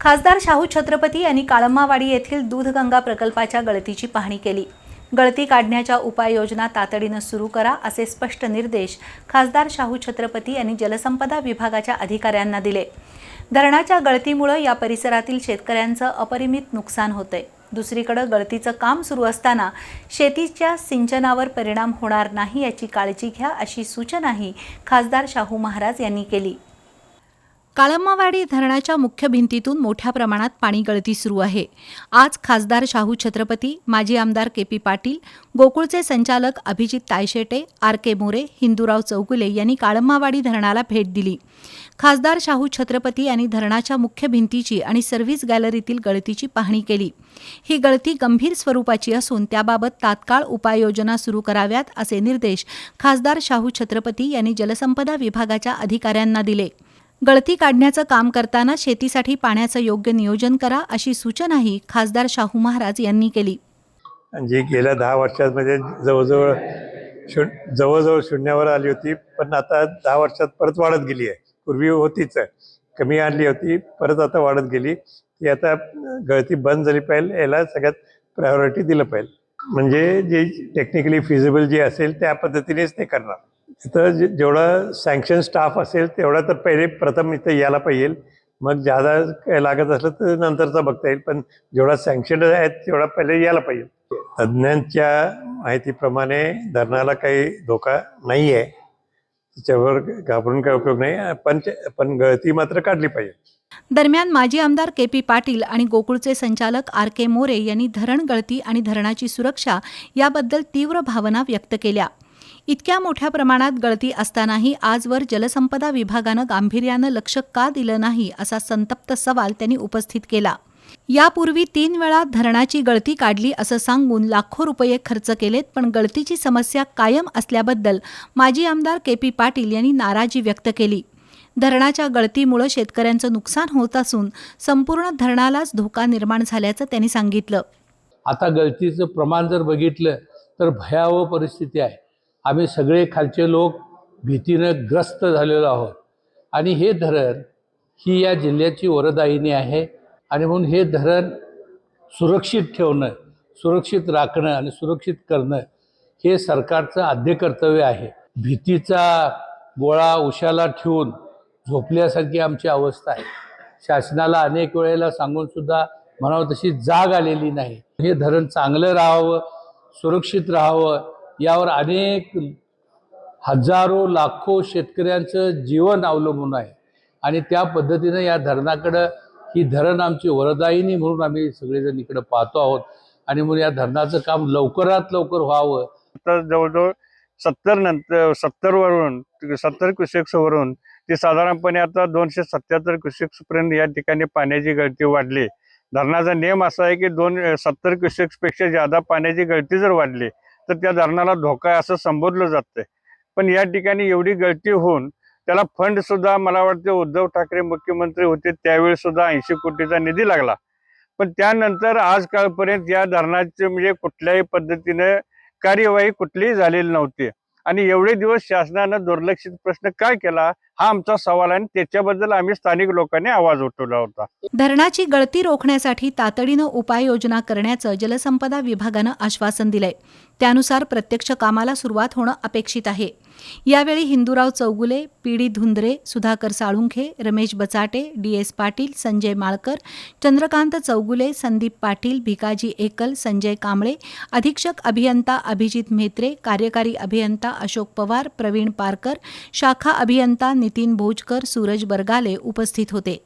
खासदार शाहू छत्रपती यांनी काळम्मावाडी येथील दूधगंगा प्रकल्पाच्या गळतीची पाहणी केली. गळती काढण्याच्या उपाययोजना तातडीनं सुरू करा असे स्पष्ट निर्देश खासदार शाहू छत्रपती यांनी जलसंपदा विभागाच्या अधिकाऱ्यांना दिले. धरणाच्या गळतीमुळे या परिसरातील शेतकऱ्यांचं अपरिमित नुकसान होतंय. दुसरीकडे गळतीचं काम सुरू असताना शेतीच्या सिंचनावर परिणाम होणार नाही याची काळजी घ्या अशी सूचनाही खासदार शाहू महाराज यांनी केली. काळम्मावाडी धरणाच्या मुख्य भिंतीतून मोठ्या प्रमाणात पाणी गळती सुरू आहे. आज खासदार शाहू छत्रपती माजी आमदार के पी पाटील गोकुळचे संचालक अभिजित तायशेटे आर के मोरे हिंदूराव चौगुले यांनी काळम्मावाडी धरणाला भेट दिली. खासदार शाहू छत्रपती यांनी धरणाच्या मुख्य भिंतीची आणि सर्व्हिस गॅलरीतील गळतीची पाहणी केली. ही गळती गंभीर स्वरूपाची असून त्याबाबत तात्काळ उपाययोजना सुरू कराव्यात असे निर्देश खासदार शाहू छत्रपती यांनी जलसंपदा विभागाच्या अधिकाऱ्यांना दिले. गळती काढण्याचं काम करताना शेतीसाठी पाण्याचं योग्य नियोजन करा अशी सूचनाही खासदार शाहू महाराज यांनी केली. जी गेल्या दहा वर्षांमध्ये जवळजवळ शून जवळजवळ शून्यावर आली होती पण आता दहा वर्षात परत वाढत गेली आहे. पूर्वी होतीच कमी आणली होती परत आता वाढत गेली. ती आता गळती बंद झाली पाहिजे याला सगळ्यात प्रायोरिटी दिलं पाहिजे. म्हणजे जे टेक्निकली फिजिबल जे असेल त्या पद्धतीनेच ते करणार. तिथं जे जेवढं सँक्शन स्टाफ असेल तेवढा तर पहिले प्रथम इथं यायला पाहिजे. मग ज्यादा काय लागत असलं तर नंतरचा बघता येईल. पण जेवढा सँक्शन आहेत तेवढा पहिले यायला पाहिजे. तज्ज्ञांच्या माहितीप्रमाणे धरणाला काही धोका नाही आहे त्याच्यावर घाबरून काही उपयोग नाही. पण पण गळती मात्र काढली पाहिजे. दरम्यान माजी आमदार के पी पाटील आणि गोकुळचे संचालक आर के मोरे यांनी धरण गळती आणि धरणाची सुरक्षा याबद्दल तीव्र भावना व्यक्त केल्या. इतक्या मोठ्या प्रमाणात गळती असतानाही आजवर जलसंपदा विभागानं गांभीर्यानं लक्ष का दिलं नाही असा संतप्त सवाल त्यांनी उपस्थित केला. यापूर्वी तीन वेळा धरणाची गळती काढली असं सांगून लाखो रुपये खर्च केलेत पण गळतीची समस्या कायम असल्याबद्दल माजी आमदार के पी पाटील यांनी नाराजी व्यक्त केली. धरणाच्या गळतीमुळे शेतकऱ्यांचं नुकसान होत असून संपूर्ण धरणालाच धोका निर्माण झाल्याचं त्यांनी सांगितलं. आता गळतीचं प्रमाण जर बघितलं तर भयावह परिस्थिती आहे. आम्ही सगळे खालचे लोक भीतीनं ग्रस्त झालेलो आहोत. आणि हे धरण ही या जिल्ह्याची वरदायिनी आहे. आणि म्हणून हे धरण सुरक्षित ठेवणं सुरक्षित राखणं आणि सुरक्षित करणं हे सरकारचं आद्य कर्तव्य आहे. भीतीचा गोळा उशाला ठेवून झोपल्यासारखी आमची अवस्था आहे. शासनाला अनेक वेळेला सांगूनसुद्धा म्हणावं तशी जाग आलेली नाही. हे धरण चांगलं राहावं सुरक्षित राहावं यावर अनेक हजारो लाखो शेतकऱ्यांचं जीवन अवलंबून आहे. आणि त्या पद्धतीनं या धरणाकडं ही धरण आमची वरदायिनी म्हणून आम्ही सगळेजण इकडं पाहतो आहोत. आणि म्हणून या धरणाचं काम लवकरात लवकर व्हावं. तर जवळजवळ सत्तर नंतर सत्तर वरून सत्तर क्युसेक्स वरून ती साधारणपणे आता दोनशे सत्याहत्तर क्युसेक्सपर्यंत या ठिकाणी पाण्याची गळती वाढली. धरणाचा नियम असा आहे की दोन सत्तर क्युसेक्सपेक्षा जादा पाण्याची गळती जर वाढली तर त्या धरणाला धोका आहे असं संबोधलं जातंय. पण या ठिकाणी एवढी गळती होऊन त्याला फंड सुद्धा मला वाटते उद्धव ठाकरे मुख्यमंत्री होते त्यावेळी सुद्धा ऐंशी कोटीचा निधी लागला. पण त्यानंतर आज काळपर्यंत या धरणाचे म्हणजे कुठल्याही पद्धतीने कार्यवाही कुठलीही झालेली नव्हती. आणि एवढे दिवस शासनानं दुर्लक्षित प्रश्न काय केला? हा आमचा सवाल आहे त्याच्याबद्दल आम्ही स्थानिक लोकांनी आवाज उठवला होता. धरणाची गळती रोखण्यासाठी तातडीनं उपाययोजना करण्याचं जलसंपदा विभागानं आश्वासन दिलंय. त्यानुसार प्रत्यक्ष कामाला सुरुवात होणं अपेक्षित आहे. यावेळी Hindurao Chougule P D Dhundre Sudhakar Salunkhe Ramesh Bachate D S Patil Sanjay Malkar Chandrakant Chougule Sandeep Patil Bhikaji Ekal Sanjay Kamble अधीक्षक अभियंता अभिजित म्हेत्रे कार्यकारी अभियंता अशोक पवार प्रवीण पारकर शाखा अभियंता नितीन भोजकर सूरज बरगाले उपस्थित होते.